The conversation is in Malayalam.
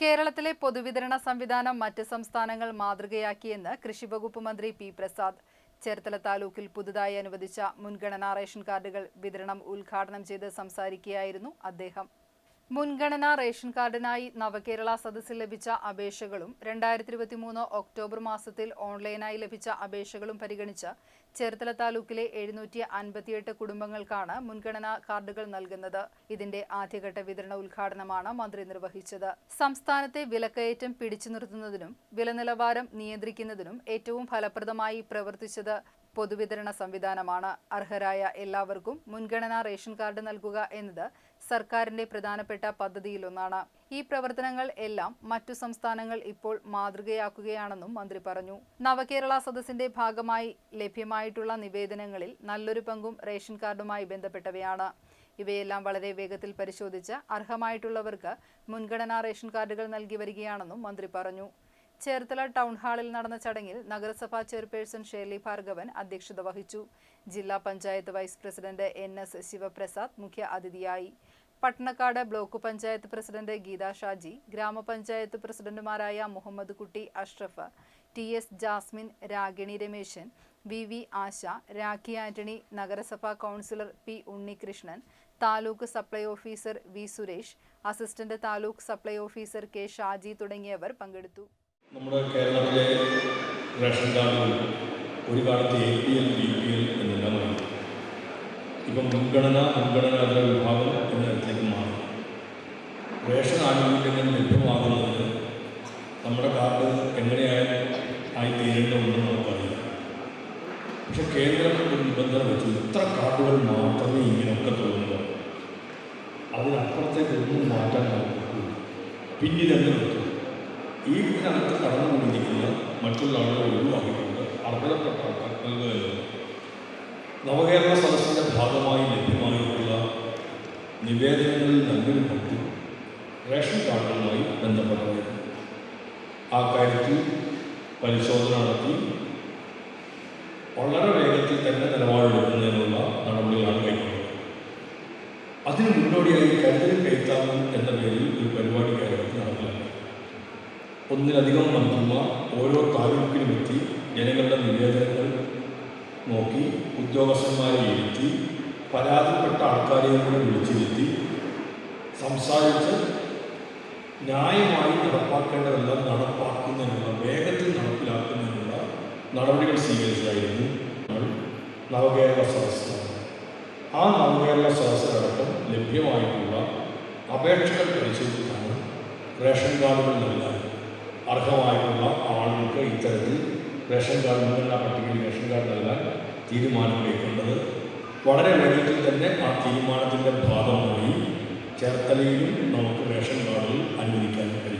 കേരളത്തിലെ പൊതുവിതരണ സംവിധാനം മറ്റ് സംസ്ഥാനങ്ങൾ മാതൃകയാക്കിയെന്ന് കൃഷിവകുപ്പ് മന്ത്രി പി പ്രസാദ്. ചേർത്തല താലൂക്കിൽ പുതുതായി അനുവദിച്ച മുൻഗണനാ റേഷൻ കാർഡുകൾ വിതരണം ഉദ്ഘാടനം ചെയ്ത് സംസാരിക്കുകയായിരുന്നു അദ്ദേഹം. മുൻഗണനാ റേഷൻ കാർഡിനായി നവകേരള സദസ്സിൽ ലഭിച്ച അപേക്ഷകളും രണ്ടായിരത്തി ഇരുപത്തി മൂന്ന് ഒക്ടോബർ മാസത്തിൽ ഓൺലൈനായി ലഭിച്ച അപേക്ഷകളും പരിഗണിച്ച് ചേർത്തല താലൂക്കിലെ എഴുന്നൂറ്റി അൻപത്തിയെട്ട് കുടുംബങ്ങൾക്കാണ് മുൻഗണനാ കാർഡുകൾ നൽകുന്നത്. ഇതിന്റെ ആദ്യഘട്ട വിതരണ ഉദ്ഘാടനമാണ് മന്ത്രി നിർവഹിച്ചത്. സംസ്ഥാനത്തെ വിലക്കയറ്റം പിടിച്ചു നിർത്തുന്നതിനും നിയന്ത്രിക്കുന്നതിനും ഏറ്റവും ഫലപ്രദമായി പ്രവർത്തിച്ചത് പൊതുവിതരണ സംവിധാനമാണ് അർഹരായ എല്ലാവർക്കും മുൻഗണനാ റേഷൻ കാർഡ് നൽകുക എന്നത് സർക്കാരിന്റെ പ്രധാനപ്പെട്ട പദ്ധതിയിലൊന്നാണ്. ഈ പ്രവർത്തനങ്ങൾ എല്ലാം മറ്റു സംസ്ഥാനങ്ങൾ ഇപ്പോൾ മാതൃകയാക്കുകയാണെന്നും മന്ത്രി പറഞ്ഞു. നവകേരള സദസ്സിന്റെ ഭാഗമായി ലഭ്യമായിട്ടുള്ള നിവേദനങ്ങളിൽ നല്ലൊരു പങ്കും റേഷൻ കാർഡുമായി ബന്ധപ്പെട്ടവയാണ്. ഇവയെല്ലാം വളരെ വേഗത്തിൽ പരിശോധിച്ച് അർഹമായിട്ടുള്ളവർക്ക് മുൻഗണനാ റേഷൻ കാർഡുകൾ നൽകി വരികയാണെന്നും മന്ത്രി പറഞ്ഞു. ചേർത്തല ടൗൺ ഹാളിൽ നടന്ന ചടങ്ങിൽ നഗരസഭാ ചെയർപേഴ്സൺ ഷേർലി ഭാർഗവൻ അധ്യക്ഷത വഹിച്ചു. ജില്ലാ panchayat vice president N S Sivaprasad മുഖ്യ അതിഥിയായി. പട്ടണക്കാട് ബ്ലോക്ക് പഞ്ചായത്ത് പ്രസിഡന്റ് ഗീത ഷാജി ഗ്രാമപഞ്ചായത്ത് പ്രസിഡന്റുമാരായ Muhammad Kutty Ashraf T S Jasmine Ragini Rameshan V V Asha Rakhi Antony നഗരസഭാ councillor P Unnikrishnan taluk supply officer V Suresh assistant taluk supply officer K Shaji തുടങ്ങിയവർ പങ്കെടുത്തു. നമ്മുടെ കേരളത്തിലെ റേഷൻ കാർഡുകൾ ഒരു കാലത്ത് A P L B P L എന്നെല്ലാമായി ഇപ്പം മുൻഗണന മുൻഗണനാതര വിഭാഗം എന്ന തരത്തിലേക്ക് മാറി. റേഷൻ ആനുകൂല്യങ്ങൾ ലഭ്യമാകുന്നത് നമ്മുടെ കാർഡ് എങ്ങനെയായാലും ആയി തീരേണ്ടതുണ്ടെന്ന് നമുക്കറിയാം പക്ഷെ കേന്ദ്രം ഒരു നിബന്ധന വെച്ചു ഇത്ര കാർഡുകൾ മാത്രമേ ഇങ്ങനെയൊക്കെ തോന്നുന്നു അതിനപ്പുറത്തേക്ക് ഒന്നും മാറ്റാൻ നമുക്ക് എന്ത് വെച്ചു ഈ ഇതിനകത്ത് കടന്നുകൊണ്ടിരിക്കുന്ന മറ്റുള്ള ആളുകൾ ഒഴിവാക്കിക്കൊണ്ട് അർഹതപ്പെട്ട ആൾക്കാർക്ക് നൽകുക നവകേരള സദസ്സിന്റെ ഭാഗമായി ലഭ്യമായിട്ടുള്ള നിവേദനങ്ങളിൽ നല്ലൊരു പങ്ക് റേഷൻ കാർഡുകളുമായി ബന്ധപ്പെട്ടതായിരുന്നു ആ കാര്യത്തിൽ പരിശോധന നടത്തി വളരെ വേഗത്തിൽ തന്നെ നിലപാടെടുക്കുന്നതിനുള്ള നടപടികളാണ് കൈക്കൊണ്ടത്. അതിന് മുന്നോടിയായി കരുതൽ കൈത്താങ്ങും എന്ന പേരിൽ ഒരു പരിപാടി കേരളത്തിൽ നടപ്പിലാക്കി. ഒന്നിലധികം മന്ത്രിമാർ ഓരോ താലൂക്കിലുമെത്തി ജനങ്ങളുടെ നിവേദനങ്ങൾ നോക്കി ഉദ്യോഗസ്ഥന്മാരെ ഇരുത്തി പരാതിപ്പെട്ട ആൾക്കാരെയും കൂടെ വിളിച്ചിരുത്തി സംസാരിച്ച് ന്യായമായി നടപ്പാക്കേണ്ടതെല്ലാം നടപ്പാക്കുന്നതിനുള്ള വേഗത്തിൽ നടപ്പിലാക്കുന്നതിനുള്ള നടപടികൾ സ്വീകരിച്ചതായിരുന്നു നവകേരള നടന്നത്. ആ നവകേരള സദസ്സിലടക്കം ലഭ്യമായിട്ടുള്ള അപേക്ഷകൾ പരിശോധിച്ചാണ് റേഷൻ കാർഡുകൾ നൽകാൻ അർഹമായിട്ടുള്ള ആളുകൾക്ക് ഇത്തരത്തിൽ റേഷൻ കാർഡ് മുൻഗണനാ പട്ടികയിൽ റേഷൻ കാർഡ് നൽകാൻ തീരുമാനം കൈക്കൊണ്ടത് വളരെ വേഗത്തിൽ തന്നെ ആ തീരുമാനത്തിന്റെ ഭാഗമായി ചേർത്തലയിലും നമുക്ക് റേഷൻ കാർഡുകൾ അനുവദിക്കാൻ കഴിയും.